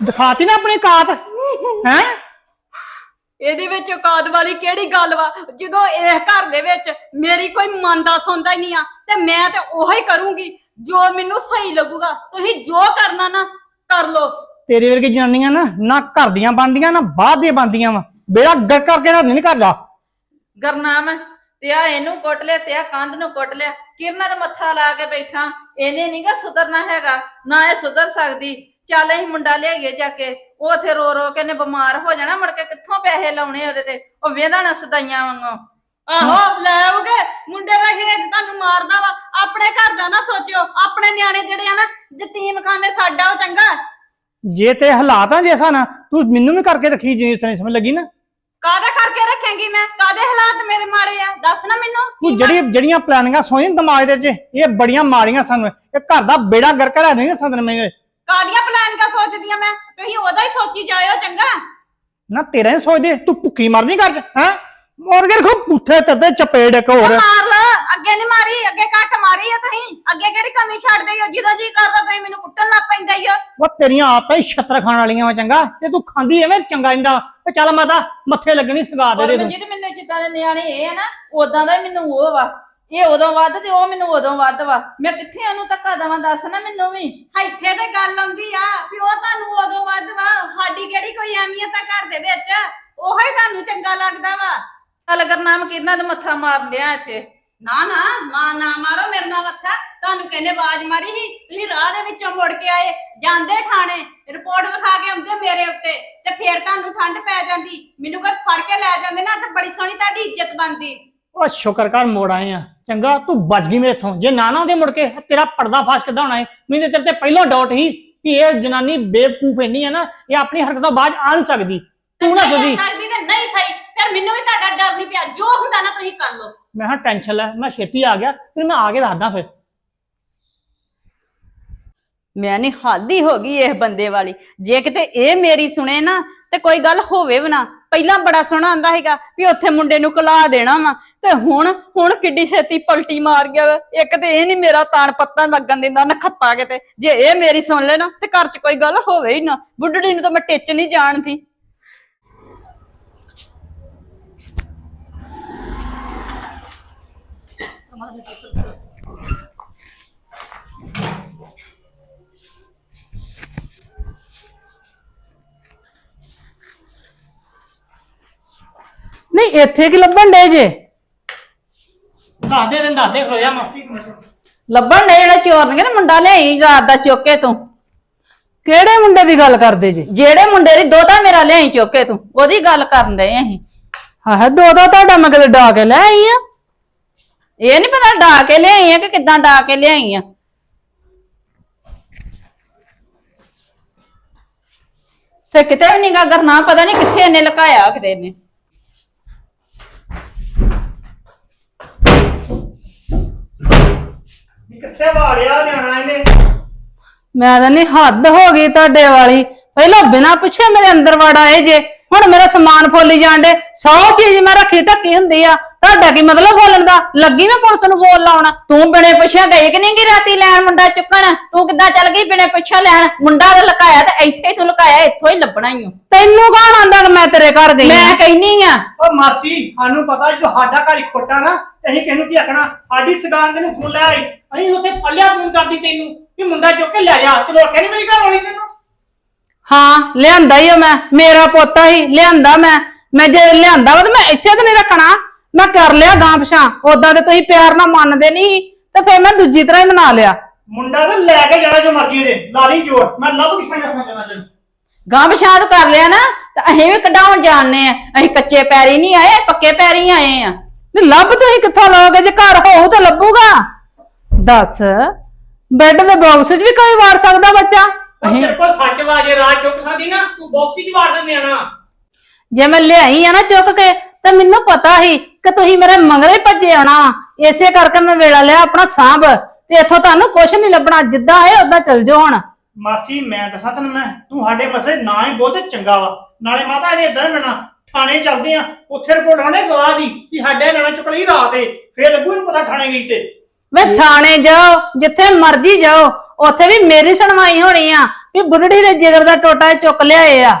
ਦਿਖਾਤੀ ਨਾ ਆਪਣੀ ਕਾਤ ਹੈ? ਇਹਦੇ ਵਿੱਚ ਔਕਾਤ ਵਾਲੀ ਕਿਹੜੀ ਗੱਲ ਵਾ? ਜਦੋਂ ਇਸ ਘਰ ਦੇ ਵਿੱਚ ਮੇਰੀ ਕੋਈ ਮੰਨਦਾ ਸੁਣਦਾ ਹੀ ਨਹੀਂ ਆ ਤੇ ਮੈਂ ਤੇ ਉਹੋ ਹੀ ਕਰੂੰਗੀ ਜੋ ਮੈਨੂੰ ਸਹੀ ਲੱਗੂਗਾ ਤੁਸੀਂ ਜੋ ਕਰਨਾ ਨਾ ਕਰ ਲੋ ਤੇਰੇ ਵਰਗੀ ਜਨਾਨੀਆਂ ਨਾ ਨਾ ਘਰ ਦੀਆਂ ਬਣਦੀਆਂ ਨਾ ਬਾਹਰ ਦੀਆਂ ਬਣਦੀਆਂ ਵਾ। ਬੇੜਾ ਗਰ ਕਰਕੇ ਨਾ ਨਹੀਂ ਕਰਦਾ ਗਰਨਾਮ ਤੇ ਆ ਇਹਨੂੰ ਕੁੱਟ ਲਿਆ ਤੇ ਆ ਕੰਧ ਨੂੰ ਕੁੱਟ ਲਿਆ। ਕਿਰਨਾਂ ਦਾ ਮੱਥਾ ਲਾ ਕੇ ਬੈਠਾ ਇਹਨੇ ਨਹੀਂਗਾ ਸੁਧਰਨਾ ਹੈਗਾ ਨਾ ਇਹ ਸੁਧਰ ਸਕਦੀ। ਚੱਲ ਅਸੀਂ ਮੁੰਡਾ ਲਿਆਈਏ ਜਾ ਕੇ ਉਹ ਉਥੇ ਰੋ ਰੋ ਕੇ ਨੇ ਬਿਮਾਰ ਹੋ ਜਾਣਾ ਮੁੜ ਕੇ ਕਿੱਥੋਂ ਪੈਸੇ ਲਾਉਣੇ ਉਹਦੇ ਤੇ? ਉਹ ਵੇਂਦਾ ਨਾ ਸਦਾਈਆਂ ਵਾਂਗੂ। ਆਹੋ ਲੈ ਆਉਗੇ ਮੁੰਡੇ ਦਾ ਹੇਜ ਤੁਹਾਨੂੰ ਮਾਰਦਾ ਵਾ। ਆਪਣੇ ਘਰ ਦਾ ਨਾ ਸੋਚਿਓ ਆਪਣੇ ਨਿਆਣੇ ਜਿਹੜੇ ਆ ਨਾ ਯਤੀਮ ਖਾਨੇ ਸਾਡਾ ਉਹ ਚੰਗਾ। ਜੇ ਤੇ ਹਾਲਾਤ ਆ ਜੈਸਾ ਨਾ ਤੂੰ ਮੈਨੂੰ ਵੀ ਕਰਕੇ ਰੱਖੀ ਜਿੰਨੀ ਤੈਨੂੰ ਸਮਝ ਲੱਗੀ ਨਾ। ਕਾਹਦਾ ਕਰਕੇ ਰੱਖੇਂਗੀ ਮੈਂ? ਕਾਦੇ ਹਾਲਾਤ ਮੇਰੇ ਮਾੜੇ ਆ? ਦੱਸ ਨਾ ਮੈਨੂੰ। ਤੂੰ ਕੀ ਜਿਹੜੀ ਜਿਹੜੀਆਂ ਪਲਾਨਿੰਗਾਂ ਸੋਹਣੀਆਂ ਦਿਮਾਗ ਦੇ ਵਿੱਚ ਇਹ ਬੜੀਆਂ ਮਾੜੀਆਂ ਸਨ। ਇਹ ਘਰ ਦਾ ਬੇੜਾ ਗਰ ਕਰਾ ਦੇਂਗੇ ਸੰਦਨ ਮੈਂ। ਕਾਦੀਆਂ ਪਲਾਨਿੰਗਾਂ ਸੋਚਦੀ ਆ ਮੈਂ? ਤੁਸੀਂ ਉਹਦਾ ਹੀ ਸੋਚੀ ਜਾਇਓ ਚੰਗਾ। ਨਾ ਤੇਰਾ ਹੀ ਸੋਚਦੇ ਤੂੰ ਭੁੱਖੀ ਮਰਨੀ ਘਰ ਚ ਹੈ? ਮੋਰ ਕੇ ਖੋ ਪੁੱਠੇ ਤਰਦੇ ਚਪੇੜ ਇੱਕ ਹੋਰ। ਮਾਰ ਲਾ ਅੱਗੇ ਨਹੀਂ ਮਾਰੀ ਅੱਗੇ ਘੱਟ ਮਾਰੀ ਆ ਤੁਸੀਂ। ਅੱਗੇ ਕਿਹੜੀ ਕਮੀ ਛੱਡਦੇ ਹੋ ਜਦੋਂ ਜੀ ਕਰਦਾ ਤੁਸੀਂ ਮੈਨੂੰ ਕੁੱਟਣ ਲੱਗ ਪੈਂਦਾ ਹੀ ਹੋ ਉਹ ਤੇਰੀਆਂ ਆਪਾਂ ਹੀ ਛੱਤਰ ਖਾਣ ਵਾਲੀਆਂ ਵਾ ਚੰਗਾ ਤੇ ਤੂੰ ਖਾਂਦੀ ਐਵੇਂ ਚੰਗਾ ਇੰਦਾ ਤੇ ਚੱਲ ਮਾਤਾ ਮੱਥੇ ਲੱਗਣੀ ਸਗਾ ਦੇ ਦੇ ਜਿਹਦੇ ਮੈਨੂੰ ਜਿੱਦਾਂ ਦੇ ਨਿਆਣੇ ਇਹ ਆ ਨਾ ਉਦਾਂ ਦਾ ਹੀ ਮੈਨੂੰ ਉਹ ਵਾ। ਇਹ ਉਦੋਂ ਵੱਧ ਤੇ ਉਹ ਮੈਨੂੰ ਉਦੋਂ ਵੱਧ ਵਾ। ਮੈਂ ਕਿੱਥੇ ਉਹਨੂੰ ਧੱਕਾ ਦੇਵਾਂ ਦੱਸ ਨਾ ਮੈਨੂੰ ਵੀ। ਇੱਥੇ ਤੇ ਗੱਲ ਆਉਂਦੀ ਆ ਵੀ ਉਹ ਤੁਹਾਨੂੰ ਉਦੋਂ ਵੱਧ ਵਾ। ਸਾਡੀ ਕਿਹੜੀ ਕੋਈ ਅਹਿਮੀਅਤ ਆ ਘਰ ਦੇ ਵਿੱਚ? ਉਹੋ ਹੀ ਤੁਹਾਨੂੰ ਚੰਗਾ ਲੱਗਦਾ ਵਾ। ਚੱਲ ਗਰਨਾਮ ਕਿਰਨਾਂ ਦਾ ਮੱਥਾ ਮਾਰ ਲਿਆ ਇੱਥੇ। ਨਾ ਨਾ ਮਾਂ ਨਾ ਮਾਰੋ ਮੇਰੇ ਨਾਲ ਮੱਥਾ। ਤੁਹਾਨੂੰ ਕਹਿੰਦੇ ਆਵਾਜ਼ ਮਾਰੀ ਸੀ ਤੁਸੀਂ ਰਾਹ ਦੇ ਵਿੱਚੋਂ ਮੁੜ ਕੇ ਆਏ। ਜਾਂਦੇ ਠਾਣੇ ਰਿਪੋਰਟ ਵਿਖਾ ਕੇ ਆਉਂਦੇ ਮੇਰੇ ਉੱਤੇ। ਤੇ ਫੇਰ ਤੁਹਾਨੂੰ ਠੰਡ ਪੈ ਜਾਂਦੀ। ਮੈਨੂੰ ਕੋਈ ਫੜ ਕੇ ਲੈ ਜਾਂਦੇ ਨਾ ਤੇ ਬੜੀ ਸੋਹਣੀ ਤੁਹਾਡੀ ਇੱਜ਼ਤ ਬਣਦੀ। ਉਹ ਸ਼ੁਕਰ ਕਰ ਮੋੜ ਆਏ ਆ। ਚੰਗਾ ਤੂੰ ਬਚ ਗਈ ਮੇਥੋਂ ਜੇ ਨਾ ਨਾ ਉਹਦੇ ਮੁੜ ਕੇ ਤੇਰਾ ਪਰਦਾ ਫਾਸ਼ ਕਿੱਦਾਂ ਹੋਣਾ ਹੈ ਮੈਨੂੰ ਤੇ ਤੇਰੇ ਤੇ ਪਹਿਲਾਂ ਡਾਊਟ ਸੀ ਕਿ ਇਹ ਜਨਾਨੀ ਬੇਵਕੂਫ ਇੰਨੀ ਹੈ ਨਾ ਇਹ ਆਪਣੀ ਹਰਕਤਾਂ ਬਾਅਦ ਆ ਨਹੀਂ ਸਕਦੀ। ਤੇ ਨਾ ਸੋਚੀ। ਸਕਦੀ ਤੇ ਨਹੀਂ ਸਹੀ। ਫਿਰ ਮੈਨੂੰ ਵੀ ਤੁਹਾਡਾ ਡਰ ਨਹੀਂ ਪਿਆ। ਜੋ ਹੁੰਦਾ ਨਾ ਤੁਸੀਂ ਕਰ ਲਓ। ਮੈਂ ਹਾਂ ਟੈਨਸ਼ਨ ਲੈ ਮੈਂ ਛੇਤੀ ਆ ਗਿਆ ਫਿਰ ਮੈਂ ਆ ਕੇ ਦੱਸਦਾ ਫਿਰ। ਮੈਂ ਨਹੀਂ ਹਾਦੀ ਹੋ ਗਈ ਇਸ ਬੰਦੇ ਵਾਲੀ। ਜੇ ਕਿਤੇ ਇਹ ਮੇਰੀ ਸੁਣੇ ਨਾ ਤੇ ਕੋਈ ਗੱਲ ਹੋਵੇ ਵੀ ਨਾ ਪਹਿਲਾਂ ਬੜਾ ਸੋਹਣਾ ਆਂਦਾ ਹੈਗਾ ਵੀ ਉੱਥੇ ਮੁੰਡੇ ਨੂੰ ਕੁਲਾ ਦੇਣਾ ਵਾ। ਤੇ ਹੁਣ ਹੁਣ ਕਿੱਡੀ ਛੇਤੀ ਪਲਟੀ ਮਾਰ ਗਿਆ ਵਾ। ਇੱਕ ਤੇ ਇਹ ਨਹੀਂ ਮੇਰਾ ਤਾਣ ਪੱਤਾ ਲੱਗਣ ਦਿੰਦਾ ਨਖੱਤਾ ਕਿਤੇ। ਜੇ ਇਹ ਮੇਰੀ ਸੁਣ ਲੈ ਨਾ, ਤੇ ਘਰ 'ਚ ਕੋਈ ਗੱਲ ਹੋਵੇ ਹੀ ਨਾ। ਬੁੱਢੜੀ ਨੂੰ ਤਾਂ ਮੈਂ ਟਿੱਚ ਨਹੀਂ ਜਾਣਦੀ। ਨਹੀਂ ਇੱਥੇ ਕੀ ਲੱਭਣ ਡੇ ਜੇ? ਦੱਸ ਦੇ ਦਿਨ ਦੱਸ ਦੇ ਮਾਸੀ। ਇੱਕ ਮਿੰਟ। ਲੱਭਣ ਦੇ ਜਿਹੜਾ ਚੋਰਨਗੇ ਨਾ ਮੁੰਡਾ ਲਿਆਈ ਰਾਤ ਦਾ ਚੁੱਕ ਕੇ ਤੂੰ। ਕਿਹੜੇ ਮੁੰਡੇ ਦੀ ਗੱਲ ਕਰਦੇ ਜੇ? ਜਿਹੜੇ ਮੁੰਡੇ ਦੀ ਦੋਤਾ ਮੇਰਾ ਲਿਆਈ ਚੁੱਕ ਕੇ ਤੂੰ ਉਹਦੀ ਗੱਲ ਕਰਨ ਦੇ ਅਸੀਂ। ਆਹ ਦੋ ਦੋ ਤੁਹਾਡਾ ਮੈਂ ਕਦੇ ਡਾ ਕੇ ਲੈ ਆਈ ਆ? ਇਹ ਨਹੀਂ ਪਤਾ ਡਾ ਕੇ ਲਿਆਈ ਆ ਕਿ ਕਿੱਦਾਂ ਡਾ ਕੇ ਲਿਆਈ ਆ। ਤੇ ਕਿਤੇ ਵੀ ਨਹੀਂਗਾ ਗਰਨਾ ਪਤਾ ਨਹੀਂ ਕਿੱਥੇ ਇਹਨੇ ਲੁਕਾਇਆ ਕਿਤੇ ਨੇ ਕਿੱਥੇ ਵਾੜਿਆ ਨਿਆਣਾ ਇਹਨੇ? ਮੈਂ ਤਾਂ ਨਹੀਂ ਹੱਦ ਹੋ ਗਈ ਤੁਹਾਡੇ ਵਾਲੀ। ਪਹਿਲਾਂ ਬਿਨਾਂ ਪੁੱਛੇ ਮੇਰੇ ਅੰਦਰ ਵੜ ਆਏ ਜੇ। ਹੁਣ ਮੇਰਾ ਸਮਾਨ ਫੋਲੀ ਜਾਂਦੇ ਸੌ ਚੀਜ਼ ਮੈਂ ਰੱਖੀ ਢੱਕੀ ਹੁੰਦੀ ਆ। ਤੁਹਾਡਾ ਕੀ ਮਤਲਬ ਬੋਲਣ ਦਾ? ਲੱਗੀ ਮੈਂ ਪੁਲਿਸ ਨੂੰ ਬੋਲ ਲਾਉਣਾ। ਤੂੰ ਬਿਨੇ ਪੁੱਛਿਆ ਗਈ ਕਿ ਨਹੀਂ ਗੀ ਰਾਤੀ ਲੈਣ ਮੁੰਡਾ ਚੁੱਕਣ? ਤੂੰ ਕਿੱਦਾਂ ਚੱਲ ਗਈ ਬਿਨੇ ਪੁੱਛਿਆ ਲੈਣ? ਮੁੰਡਾ ਤਾਂ ਲੁਕਾਇਆ ਤੇ ਇੱਥੇ ਹੀ ਤੂੰ ਲੁਕਾਇਆ ਇੱਥੋਂ ਹੀ ਲੱਭਣਾ ਹੀ ਤੈਨੂੰ ਕੌਣ ਆਂਦਾ ਕਿ ਮੈਂ ਤੇਰੇ ਘਰ ਗਈ ਮੈਂ ਕਹਿਨੀ ਆ। ਉਹ ਮਾਸੀ ਸਾਨੂੰ ਪਤਾ ਜਦੋਂ ਸਾਡਾ ਘਰ ਹੀ ਖੋਟਾ ਨਾ ਤੇ ਅਸੀਂ ਕਿਹਨੂੰ ਕੀ ਆਖਣਾ? ਸਾਡੀ ਸਗਾਨ ਤੈਨੂੰ ਫੋਨ ਲੈ ਆਈ। ਅਸੀਂ ਉੱਥੇ ਪੱਲਿਆ ਫੋਨ ਕਰਦੀ ਤੈਨੂੰ। ਵੀ ਮੁੰਡਾ ਚੁੱਕ ਕੇ ਲੈ ਜਾ ਤੈਨੂੰ ਆਖਿਆ ਨਹੀਂ ਮੇਰੀ ਘਰ ਵਾਲੀ ਤੈਨੂੰ? ਹਾਂ ਲਿਆਂਦਾ ਹੀ ਆ ਮੈਂ ਮੇਰਾ ਪੋਤਾ ਹੀ ਲਿਆਂਦਾ ਮੈਂ। ਮੈਂ ਜੇ ਲਿਆਂਦਾ ਵਾ ਤੇ ਮੈਂ ਇੱਥੇ ਤਾਂ ਨਹੀਂ ਰੱਖਣਾ। ਮੈਂ ਕਰ ਲਿਆ ਗਾਂ ਪਛਾਂ ਉਦਾਂ ਤੇ ਤੁਸੀਂ ਪਿਆਰ ਨਾਲ ਮੰਨਦੇ ਨਹੀਂ ਤੇ ਫਿਰ ਮੈਂ ਦੂਜੀ ਤਰ੍ਹਾਂ ਹੀ ਮਨਾ ਲਿਆ। ਮੁੰਡਾ ਤਾਂ ਲੈ ਕੇ ਜਾਣਾ ਜੋ ਮਰਜ਼ੀ ਦੇ ਲਾਰੀ ਜੋੜ ਮੈਂ ਲੱਭ ਕੇ ਖਾਣਾ ਸਮਝਣਾ ਤੈਨੂੰ? ਗਾਂ ਪਛਾਦ ਕਰ ਲਿਆ ਨਾ ਤਾਂ ਅਸੀਂ ਵੀ ਕਢਾਉਣ ਜਾਣਨੇ ਆ। ਅਸੀਂ ਕੱਚੇ ਪੈਰੀ ਨਹੀਂ ਆਏ ਪੱਕੇ ਪੈਰੀ ਆਏ ਆ। ਨਹੀਂ ਲੱਭ ਤੁਸੀਂ ਕਿੱਥੋਂ ਲਓਗੇ? ਜੇ ਘਰ ਹੋਊ ਤਾਂ ਲੱਭੂਗਾ। ਦੱਸ ਬੈੱਡ ਦੇ ਬਾਕਸ 'ਚ ਵੀ ਕੋਈ ਵਾਰ ਸਕਦਾ ਬੱਚਾ? ਉਹ ਤੇਰੇ ਕੋਲ ਸੱਚ ਵਾਜੇ ਰਾਤ ਚੁੱਕ ਸਕਦੀ ਨਾ ਤੂੰ ਬਾਕਸ 'ਚ ਵਾੜ ਦਿੰਦੇ ਆ ਨਾ। ਜੇ ਮੈਂ ਲਿਆਈ ਆ ਨਾ ਚੁੱਕ ਕੇ ਤਾਂ ਮੈਨੂੰ ਪਤਾ ਸੀ ਕਿ ਤੁਸੀਂ ਮੇਰੇ ਮੰਗਰੇ ਭੱਜੇ ਆਣਾ ਇਸੇ ਕਰਕੇ ਮੈਂ ਵੇਲਾ ਲਿਆ ਆਪਣਾ ਸਾਂਭ ਤੇ ਇੱਥੋਂ ਤੁਹਾਨੂੰ ਕੁਝ ਨਹੀਂ ਲੱਭਣਾ ਜਿੱਦਾਂ ਆਏ ਉਦਾਂ ਚੱਲ ਜਾਓ ਹੁਣ। ਮਾਸੀ ਮੈਂ ਦੱਸਾਂ ਤੈਨੂੰ ਮੈਂ ਤੂੰ ਸਾਡੇ ਮਸਲੇ ਨਾ ਹੀ ਬਹੁਤ ਚੰਗਾ ਵਾ। ਨਾਲੇ ਮਾਤਾ ਇਹਨੇ ਇਦਾਂ ਮਿਲਣਾ ਥਾਣੇ ਚੱਲਦੇ ਆ ਉੱਥੇ ਰਿਪੋਰਟ ਆਉਣੇ ਗਵਾਹ ਦੀ ਵੀ ਸਾਡੇ ਨਾਲ ਚੁੱਕ ਲਈ ਰਾਤ ਏ ਫੇਰ ਲੱਗੂ ਇਹਨੂੰ ਪਤਾ ਥਾਣੇ ਗਈ ਤੇ। ਵੇ ਥਾਣੇ ਜਾਓ ਜਿੱਥੇ ਮਰਜ਼ੀ ਜਾਓ ਉੱਥੇ ਵੀ ਮੇਰੀ ਸੁਣਵਾਈ ਹੋਣੀ ਆ ਵੀ ਬੁੱਢੜੀ ਦੇ ਜਿਗਰ ਦਾ ਟੋਟਾ ਚੁੱਕ ਲਿਆਏ ਆ।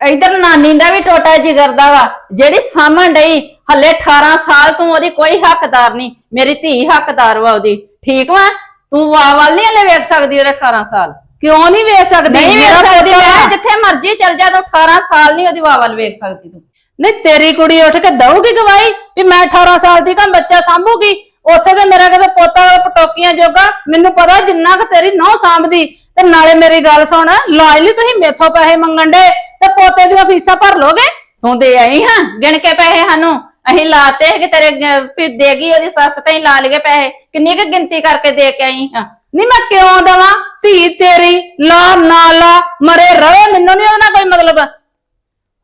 ਇਧਰ ਨਾਨੀ ਦਾ ਵੀ ਟੋਟਾ ਜਿਗਰ ਦਾ ਵਾ ਜਿਹੜੀ ਸਾਹਮਣ ਡਈ ਹੱਲੇ 18 ਸਾਲ ਤੂੰ ਉਹਦੀ ਕੋਈ ਹੱਕਦਾਰ ਨਹੀਂ ਮੇਰੀ ਧੀ ਹੱਕਦਾਰ ਵਾ ਉਹਦੀ। ਠੀਕ ਵਾ? ਤੂੰ ਵਾਹ ਵੱਲ ਨਹੀਂ ਹਲੇ ਵੇਖ ਸਕਦੀ ਉਹਦੇ 18 ਸਾਲ। ਕਿਉਂ ਨਹੀਂ ਵੇਚ ਸਕਦੀ? ਨਹੀਂ ਵੇਖ ਸਕਦੀ ਮੈਂ। ਜਿੱਥੇ ਮਰਜ਼ੀ ਚਲ ਜਾ ਤੂੰ 18 ਸਾਲ ਨਹੀਂ ਉਹਦੀ ਵਾਹ ਵੱਲ ਵੇਖ ਸਕਦੀ ਤੂੰ। ਨਹੀਂ ਤੇਰੀ ਕੁੜੀ ਉੱਠ ਕੇ ਦਊਗੀ ਗਵਾਹੀ ਵੀ ਮੈਂ 18 ਸਾਲ ਦੀ ਕਾ ਬੱਚਾ ਸਾਂਭੂਗੀ? ਉੱਥੇ ਤੇ ਮੇਰਾ ਕਿਤੇ ਪੋਤਾ ਪਟੋਕੀਆਂ ਜੋਗਾ ਮੈਨੂੰ ਪਤਾ ਜਿੰਨਾ ਕਿ ਤੇਰੀ ਨੌ ਸਾਂਭਦੀ ਤੇ ਨਾਲੇ ਮੇਰੀ ਗੱਲ ਸੁਣ ਲਾਜ ਲਈ ਤੁਸੀਂ ਮੇਥੋਂ ਪੈਸੇ ਮੰਗਣ ਦੇ ਤੇ ਪੋਤੇ ਦੀਆਂ ਫੀਸਾਂ ਭਰ ਲੋਗੇ? ਤੂੰ ਦੇ ਆਈ ਹਾਂ ਗਿਣ ਕੇ ਪੈਸੇ ਸਾਨੂੰ ਅਸੀਂ ਲਾਤੇ ਕਿ ਤੇਰੇ ਗ- ਫਿਰ ਦੇਗੀ ਉਹਦੀ ਸੱਸ ਤੇ ਹੀ ਲਾ ਲਈਏ ਪੈਸੇ। ਕਿੰਨੀ ਕੁ ਗਿਣਤੀ ਕਰਕੇ ਦੇ ਕੇ ਆਈ ਹਾਂ? ਨਹੀਂ ਮੈਂ ਕਿਉਂ ਦਵਾਂ? ਧੀ ਤੇਰੀ ਲਾ ਨਾ ਲਾ ਮਰੇ ਰਵੇ ਮੈਨੂੰ ਨਹੀਂ ਉਹਦਾ ਕੋਈ ਮਤਲਬ।